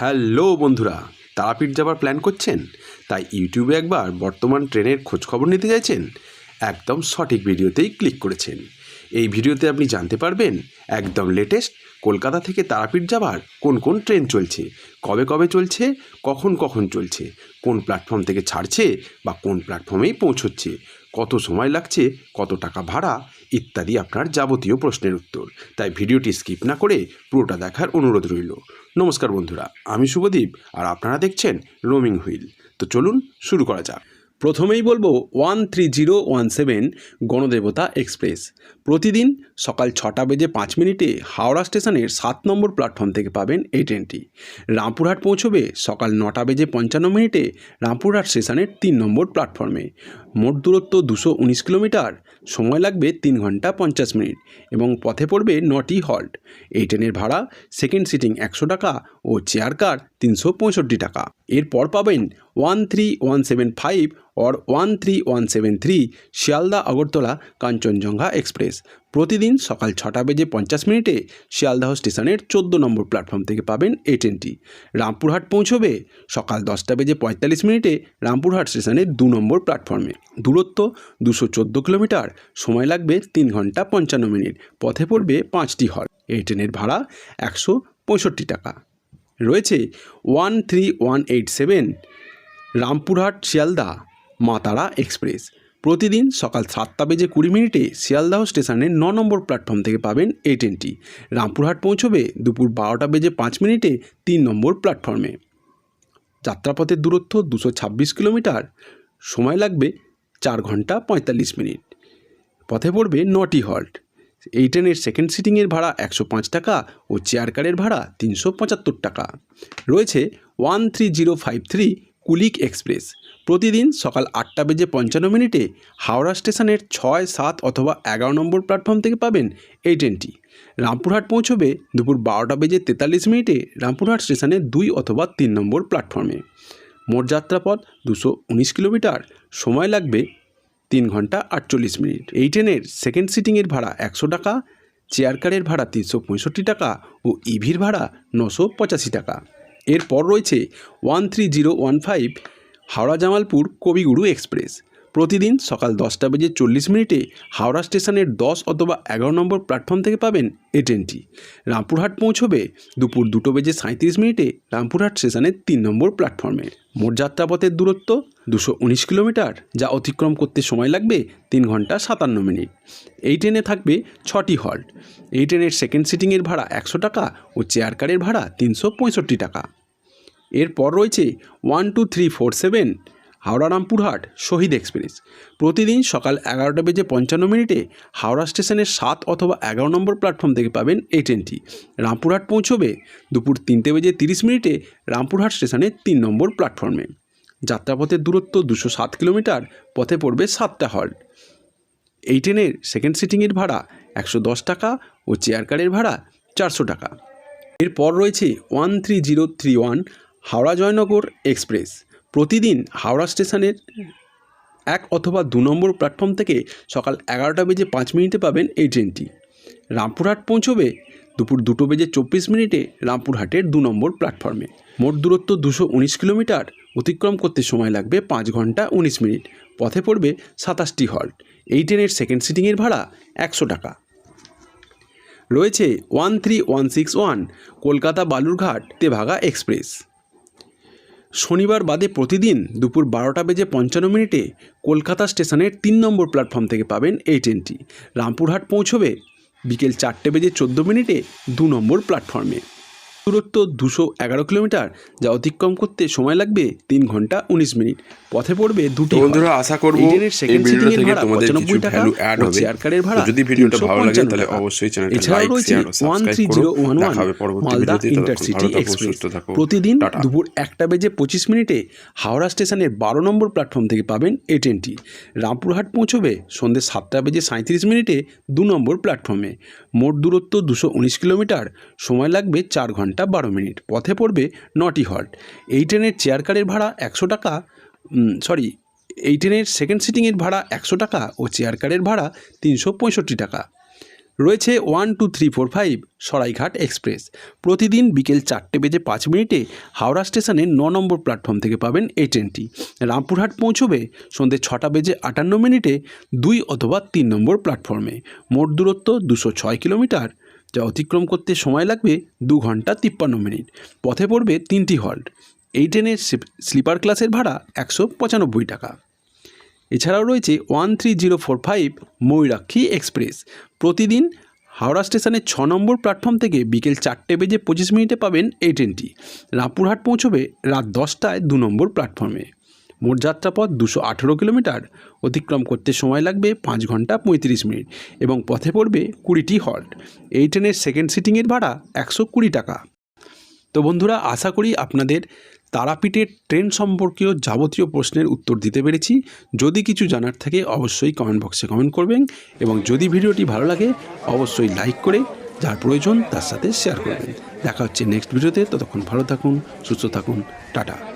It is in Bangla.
হ্যালো বন্ধুরা, তারাপীঠ যাবার প্ল্যান করছেন? তাই ইউটিউবে একবার বর্তমান ট্রেনের খোঁজ খবর নিতে চাইছেন? একদম সঠিক ভিডিওতেই ক্লিক করেছেন। এই ভিডিওতে আপনি জানতে পারবেন একদম লেটেস্ট কলকাতা থেকে তারাপীঠ যাবার কোন কোন ট্রেন চলছে, কবে কবে চলছে, কখন কখন চলছে, কোন প্ল্যাটফর্ম থেকে ছাড়ছে বা কোন প্ল্যাটফর্মেই পৌঁছচ্ছে। কত সময় লাগছে, কত টাকা ভাড়া, ইত্যাদি আপনার যাবতীয় প্রশ্নের উত্তর। তাই ভিডিওটি স্কিপ না করে পুরোটা দেখার অনুরোধ রইল। নমস্কার বন্ধুরা, আমি শুভদীপ আর আপনারা দেখছেন রোমিং হুইল। তো চলুন শুরু করা যাক। প্রথমেই বলব one three zero one seven Ganadevata express. প্রতিদিন সকাল ছটা বেজে পাঁচ মিনিটে হাওড়া স্টেশনের সাত নম্বর প্ল্যাটফর্ম থেকে পাবেন এই ট্রেনটি। রামপুরহাট পৌঁছবে সকাল নটা বেজে পঞ্চান্ন মিনিটে রামপুরহাট স্টেশনের তিন নম্বর প্ল্যাটফর্মে। মোট দূরত্ব দুশো উনিশ কিলোমিটার, সময় লাগবে তিন ঘণ্টা পঞ্চাশ মিনিট এবং পথে পড়বে নটি হল্ট। এই ট্রেনের ভাড়া, সেকেন্ড সিটিং একশো টাকা ও চেয়ার কার তিনশো পঁয়ষট্টি টাকা। এরপর পাবেন one three one seven five or one three one seven three Sealdah Agartala Kanchenjunga express. প্রতিদিন সকাল ছটা বেজে পঞ্চাশ মিনিটে শিয়ালদাহ স্টেশনের চোদ্দ নম্বর প্ল্যাটফর্ম থেকে পাবেন এই ট্রেনটি রামপুরহাট পৌঁছবে সকাল দশটা বেজে পঁয়তাল্লিশ মিনিটে রামপুরহাট স্টেশনের দু নম্বর প্ল্যাটফর্মে। দূরত্ব দুশো চোদ্দ কিলোমিটার, সময় লাগবে তিন ঘণ্টা পঞ্চান্ন মিনিট, পথে পড়বে পাঁচটি হল। এই ট্রেনের ভাড়া একশো পঁয়ষট্টি টাকা। রয়েছে one three one eight seven Rampurhat Sealdah, Maa Tara express. প্রতিদিন সকাল সাতটা বেজে কুড়ি মিনিটে শিয়ালদাহ স্টেশনের ন নম্বর প্ল্যাটফর্ম থেকে পাবেন এই ট্রেনটি রামপুরহাট পৌঁছবে দুপুর বারোটা বেজে পাঁচ মিনিটে তিন নম্বর প্ল্যাটফর্মে। যাত্রাপথের দূরত্ব দুশো ছাব্বিশ কিলোমিটার, সময় লাগবে চার ঘণ্টা পঁয়তাল্লিশ মিনিট। পথে পড়বে নটি হল্ট। এই ট্রেনের সেকেন্ড সিটিংয়ের ভাড়া একশো পাঁচ টাকা ও চেয়ার কারের ভাড়া তিনশো পঁচাত্তর টাকা। রয়েছে one three zero five three Kulik express. প্রতিদিন সকাল আটটা বেজে পঞ্চান্ন মিনিটে হাওড়া স্টেশনের ছয়, সাত অথবা এগারো নম্বর প্ল্যাটফর্ম থেকে পাবেন এই ট্রেনটি। রামপুরহাট পৌঁছবে দুপুর বারোটা বেজে তেতাল্লিশ মিনিটে রামপুরহাট স্টেশনের দুই অথবা তিন নম্বর প্ল্যাটফর্মে মোট যাত্রাপথ দুশো উনিশ কিলোমিটার। সময় লাগবে তিন ঘণ্টা আটচল্লিশ মিনিট। এই ট্রেনের সেকেন্ড সিটিংয়ের ভাড়া একশো টাকা চেয়ার কারের ভাড়া তিনশো পঁয়ষট্টি টাকা ও ইভির ভাড়া নশো পঁচাশি টাকা। এরপর রয়েছে one three zero one five Howrah Jamalpur Kaviguru express. প্রতিদিন সকাল দশটা বেজে চল্লিশ মিনিটে হাওড়া স্টেশনের দশ অথবা এগারো নম্বর প্ল্যাটফর্ম থেকে পাবেন এই ট্রেনটি রামপুরহাট পৌঁছবে দুপুর দুটো বেজে সাঁত্রিশ মিনিটে রামপুরহাট স্টেশনের তিন নম্বর প্ল্যাটফর্মে মোট যাত্রাপথের দূরত্ব দুশো উনিশ কিলোমিটার, যা অতিক্রম করতে সময় লাগবে তিন ঘণ্টা সাতান্ন মিনিট। এই ট্রেনে থাকবে ছটি হল্ট এই ট্রেনের সেকেন্ড সিটিংয়ের ভাড়া একশো টাকা ও চেয়ার কারের ভাড়া তিনশো পঁয়ষট্টি টাকা। এরপর রয়েছে one two three four seven Howrah Rampurhat Shaheed express. প্রতিদিন সকাল এগারোটা বেজে পঞ্চান্ন মিনিটে হাওড়া স্টেশনের সাত অথবা এগারো নম্বর প্ল্যাটফর্ম থেকে পাবেন এই ট্রেনটি রামপুরহাট পৌঁছবে দুপুর তিনটে বেজে তিরিশ মিনিটে রামপুরহাট স্টেশনের তিন নম্বর প্ল্যাটফর্মে। যাত্রাপথের দূরত্ব দুশো সাত কিলোমিটার, পথে পড়বে সাতটা হল্ট। এই ট্রেনের সেকেন্ড সিটিংয়ের ভাড়া একশো দশ টাকা ও চেয়ার কারের ভাড়া চারশো টাকা। এরপর রয়েছে one three zero three one Howrah Joynagar express. প্রতিদিন হাওড়া স্টেশনের এক অথবা দু নম্বর প্ল্যাটফর্ম থেকে সকাল এগারোটা বেজে পাঁচ মিনিটে পাবেন এই ট্রেনটি। রামপুরহাট পৌঁছবে দুপুর দুটো বেজে চব্বিশ মিনিটে রামপুরহাটের দু নম্বর প্ল্যাটফর্মে মোট দূরত্ব দুশো উনিশ কিলোমিটার, অতিক্রম করতে সময় লাগবে পাঁচ ঘণ্টা উনিশ মিনিট, পথে পড়বে সাতাশটি হল্ট। এই ট্রেনের সেকেন্ড সিটিংয়ের ভাড়া একশো টাকা। রয়েছে one three one six one, Kolkata Balurghat Tebhaga express. শনিবার বাদে প্রতিদিন দুপুর বারোটা বেজে পঞ্চান্ন মিনিটে কলকাতা স্টেশনের তিন নম্বর প্ল্যাটফর্ম থেকে পাবেন এই ট্রেনটি রামপুরহাট পৌঁছবে বিকেল চারটে বেজে চোদ্দ মিনিটে দু নম্বর প্ল্যাটফর্মে। দূরত্ব দুশো এগারো কিলোমিটার যা অতিক্রম করতে সময় লাগবে তিন ঘণ্টা উনিশ মিনিট। পথে পড়বে দুটি বন্ধুরা আশা করব এই ভিডিও থেকে ভাড়া তোমাদের কিছু ভ্যালু অ্যাড হবে। চেয়ার কারের ভাড়া যদি ভিডিওটা ভালো লাগে তাহলে অবশ্যই চ্যানেলটা লাইক শেয়ার ও সাবস্ক্রাইব করো। 13011 দেখা হবে পরবর্তী মালদা ভিডিওতে ইন্টারসিটি এক্সপ্রেস প্রতিদিন দুপুর একটা বেজে পঁচিশ মিনিটে হাওড়া স্টেশনের বারো নম্বর প্ল্যাটফর্ম থেকে পাবেন এই ট্রেনটি রামপুরহাট পৌঁছবে সন্ধ্যে সাতটা বেজে সাঁত্রিশ মিনিটে দু নম্বর প্ল্যাটফর্মে মোট দূরত্ব দুশো উনিশ কিলোমিটার সময় লাগবে চার ঘণ্টা। বারো মিনিট। পথে পড়বে নটি হল্ট। এই ট্রেনের চেয়ার কারের ভাড়া একশো টাকা সরি এই ট্রেনের সেকেন্ড সিটিংয়ের ভাড়া একশো টাকা ও চেয়ার কারের ভাড়া তিনশো পঁয়ষট্টি টাকা। রয়েছে one two three four five Saraighat express. প্রতিদিন বিকেল চারটে বেজে পাঁচ মিনিটে হাওড়া স্টেশনের ন নম্বর প্ল্যাটফর্ম থেকে পাবেন এই ট্রেনটি। রামপুরহাট পৌঁছবে সন্ধ্যে ছটা বেজে আটান্ন মিনিটে দুই অথবা তিন নম্বর প্ল্যাটফর্মে। মোট দূরত্ব দুশো ছয় কিলোমিটার। যা অতিক্রম করতে সময় লাগবে দু ঘণ্টা তিপ্পান্ন মিনিট। পথে পড়বে তিনটি হল্ট। এই ট্রেনের স্লিপার ক্লাসের ভাড়া একশো পঁচানব্বই টাকা। এছাড়াও রয়েছে one three zero four five Mayurakshi express. প্রতিদিন হাওড়া স্টেশনের ছ নম্বর প্ল্যাটফর্ম থেকে বিকেল চারটে বেজে পঁচিশ মিনিটে পাবেন এই ট্রেনটি। রামপুরহাট পৌঁছবে রাত দশটায় দু নম্বর প্ল্যাটফর্মে। মোট যাত্রাপথ দুশো আঠেরো কিলোমিটার। অতিক্রম করতে সময় লাগবে পাঁচ ঘণ্টা পঁয়ত্রিশ মিনিট এবং পথে পড়বে কুড়িটি হল্ট। এই ট্রেনের সেকেন্ড সিটিংয়ের ভাড়া একশো কুড়ি টাকা। তো বন্ধুরা, আশা করি আপনাদের তারাপীঠের ট্রেন সম্পর্কীয় যাবতীয় প্রশ্নের উত্তর দিতে পেরেছি। যদি কিছু জানার থাকে অবশ্যই কমেন্ট বক্সে কমেন্ট করবেন এবং যদি ভিডিওটি ভালো লাগে অবশ্যই লাইক করে যার প্রয়োজন তার সাথে শেয়ার করবেন। দেখা হচ্ছে নেক্সট ভিডিওতে ততক্ষণ ভালো থাকুন, সুস্থ থাকুন। টাটা।